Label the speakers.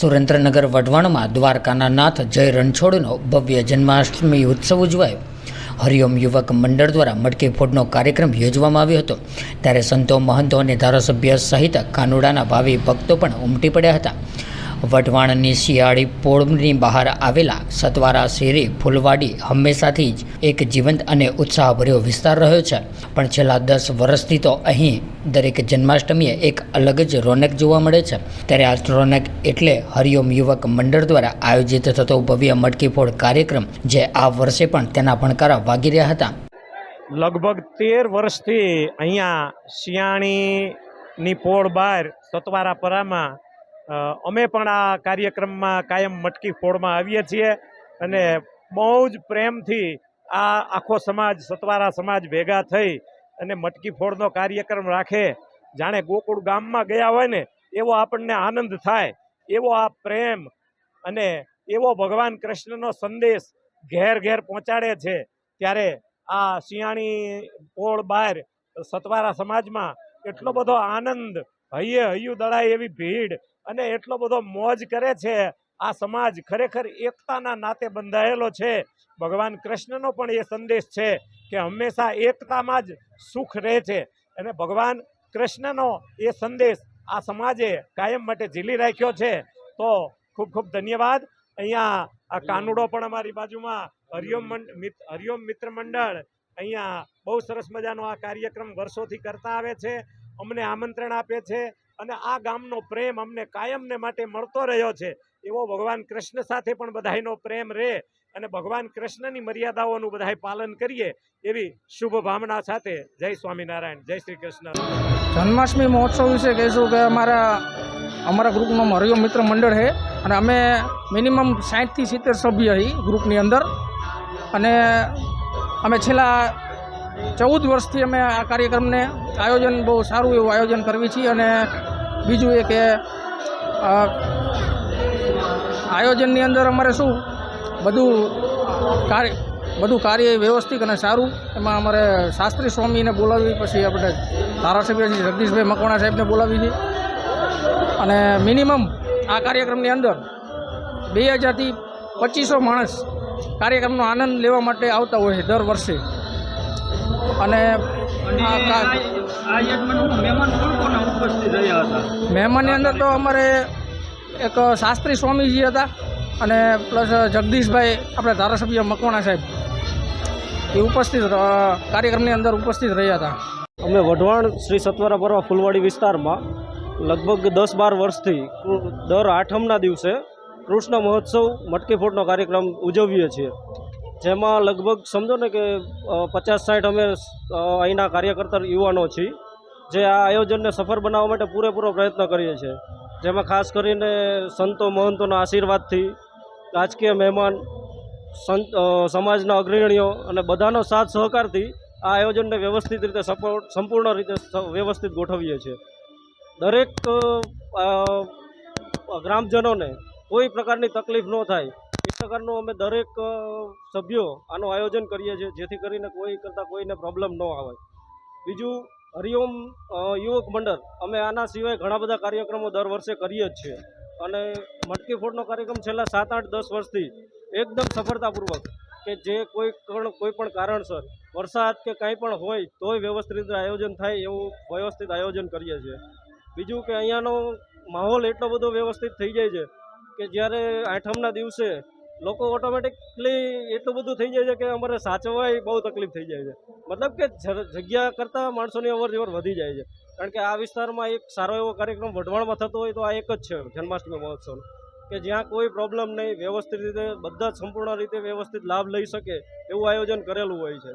Speaker 1: સુરેન્દ્રનગર વઢવાણમાં દ્વારકાના નાથ જય રણછોડનો ભવ્ય જન્માષ્ટમી ઉત્સવ ઉજવાયો. હરિઓમ યુવક મંડળ દ્વારા મટકી ફોડનો કાર્યક્રમ યોજવામાં આવ્યો હતો. ત્યારે સંતો મહંતો અને ધારાસભ્ય સહિત કાનુડાના ભાવિ ભક્તો પણ ઉમટી પડ્યા હતા. વઢવાણની શિયાળી પોળની બહાર આવેલા સતવારા શેરી ફૂલવાડી હંમેશાથી જ એક જીવંત અને ઉત્સાહભર્યો વિસ્તાર રહ્યો છે. પણ છેલ્લા દસ વર્ષથી તો અહીં દરેક જન્માષ્ટમીએ એક અલગ જ રોનક જોવા મળે છે. ત્યારે આ રોનક એટલે હરિઓમ યુવક મંડળ દ્વારા આયોજિત થતો ભવ્ય મટકીફોડ કાર્યક્રમ, જે આ વર્ષે પણ તેના ભણકારા વાગી રહ્યા હતા.
Speaker 2: લગભગ તેર વર્ષથી અહીંયા શિયાળીની પોળ બહાર સતવારા પરામાં અમે પણ આ કાર્યક્રમમાં કાયમ મટકી ફોડમાં આવીએ છીએ અને બહુ જ પ્રેમથી આ આખો સમાજ, સતવારા સમાજ ભેગા થઈ અને મટકી ફોડનો કાર્યક્રમ રાખે. જાણે ગોકુળ ગામમાં ગયા હોય ને, એવો આપણને આનંદ થાય, એવો આ પ્રેમ અને એવો ભગવાન કૃષ્ણનો સંદેશ ઘેર ઘેર પહોંચાડે છે, ત્યારે આ શિયાળી પોળ બહાર સતવારા સમાજમાં એટલો બધો આનંદ, હૈયે હૈયું દળાય એવી ભીડ અને એટલો બધો મોજ કરે છે. આ સમાજ ખરેખર એકતાના નાતે બંધાયેલો છે. ભગવાન કૃષ્ણનો પણ એ સંદેશ છે કે હંમેશા એકતામાં જ સુખ રહે છે. અને ભગવાન કૃષ્ણનો એ સંદેશ આ સમાજે કાયમ માટે ઝીલી રાખ્યો છે. તો ખૂબ ખૂબ ધન્યવાદ. અહીંયા આ કાનુડો પણ અમારી બાજુમાં હરિઓમ હરિઓમ મિત્ર મંડળ અહીંયા બહુ સરસ મજાનો આ કાર્યક્રમ વર્ષોથી કરતા આવે છે. અમને આમંત્રણ આપે છે. અને આ ગામનો પ્રેમ અમને કાયમને માટે મળતો રહ્યો છે. એવો ભગવાન કૃષ્ણ સાથે પણ બધાયનો પ્રેમ રહે અને ભગવાન કૃષ્ણની મર્યાદાઓનું બધાય પાલન કરીએ એવી શુભ ભાવના સાથે જય સ્વામિનારાયણ, જય શ્રી કૃષ્ણ.
Speaker 3: જન્માષ્ટમી મહોત્સવ વિશે કહીશું કે અમારા અમારા ગ્રુપનો હરિયો મિત્ર મંડળ છે અને અમે મિનિમમ સાઠથી સિત્તેર સભ્ય છીએ ગ્રુપની અંદર અને અમે છેલ્લા ચૌદ વર્ષથી અમે આ કાર્યક્રમને આયોજન બહુ સારું એવું આયોજન કરવી છીએ અને બીજું એ કે આયોજનની અંદર અમારે શું, બધું કાર્ય બધું કાર્ય વ્યવસ્થિત અને સારું. એમાં અમારે શાસ્ત્રી સ્વામીને બોલાવી, પછી આપણે ધારાસભ્ય જગદીશભાઈ મકવાણા સાહેબને બોલાવી છે. અને મિનિમમ આ કાર્યક્રમની અંદર બે હજારથી પચીસો માણસ કાર્યક્રમનો આનંદ લેવા માટે આવતા હોય છે દર વર્ષે. અને આ કા- મહેમાનની અંદર તો અમારે એક શાસ્ત્રી સ્વામીજી હતા અને પ્લસ જગદીશભાઈ આપણે ધારાસભ્ય મકવાણા સાહેબ. એ ઉપસ્થિત કાર્યક્રમની અંદર ઉપસ્થિત રહ્યા હતા.
Speaker 4: અમે વઢવાણ શ્રી સત્વરા પર્વ ફૂલવાડી વિસ્તારમાં લગભગ દસ બાર વર્ષથી દર આઠમના દિવસે કૃષ્ણ મહોત્સવ મટકી ફોડનો કાર્યક્રમ ઉજવીએ છીએ. જેમાં લગભગ સમજો ને કે પચાસ સાઠ અમે અહીંના કાર્યકર્તા યુવાનો છીએ, જે આ આયોજનને સફળ બનાવવા માટે પૂરેપૂરો પ્રયત્ન કરીએ છીએ. જેમાં ખાસ કરીને સંતો મહંતોના આશીર્વાદથી રાજકીય મહેમાન, સંત સમાજના અગ્રણીઓ અને બધાનો સાથ સહકારથી આ આયોજનને વ્યવસ્થિત રીતે સપોર્ટ સંપૂર્ણ રીતે વ્યવસ્થિત ગોઠવીએ છીએ. દરેક ગ્રામજનોને કોઈ પ્રકારની તકલીફ ન થાય પ્રકારનું અમે દરેક સભ્યો આનું આયોજન કરીએ છીએ, જેથી કરીને કોઈ કરતાં કોઈને પ્રોબ્લેમ ન આવે. બીજું, હરિઓમ યુવક મંડળ, અમે આના સિવાય ઘણા બધા કાર્યક્રમો દર વર્ષે કરીએ જ છીએ. અને મટકી ફોડનો કાર્યક્રમ છેલ્લા સાત આઠ દસ વર્ષથી એકદમ સફળતાપૂર્વક કે જે કોઈ પણ કોઈ પણ કારણસર વરસાદ કે કાંઈ પણ હોય તોય વ્યવસ્થિત રીતે આયોજન થાય એવું વ્યવસ્થિત આયોજન કરીએ છીએ. બીજું કે અહીંયાનો માહોલ એટલો બધો વ્યવસ્થિત થઈ જાય છે કે જ્યારે આઠમના દિવસે લોકો ઓટોમેટિકલી એટલું બધું થઈ જાય છે કે અમારે સાચવાય બહુ તકલીફ થઈ જાય છે. મતલબ કે જગ્યા કરતાં માણસોની અવરજવર વધી જાય છે. કારણ કે આ વિસ્તારમાં એક સારો એવો કાર્યક્રમ વઢવાણમાં થતો હોય તો આ એક જ છે જન્માષ્ટમી મહોત્સવ કે જ્યાં કોઈ પ્રોબ્લેમ નહીં, વ્યવસ્થિત રીતે, બધા સંપૂર્ણ રીતે વ્યવસ્થિત લાભ લઈ શકે એવું આયોજન કરેલું હોય છે.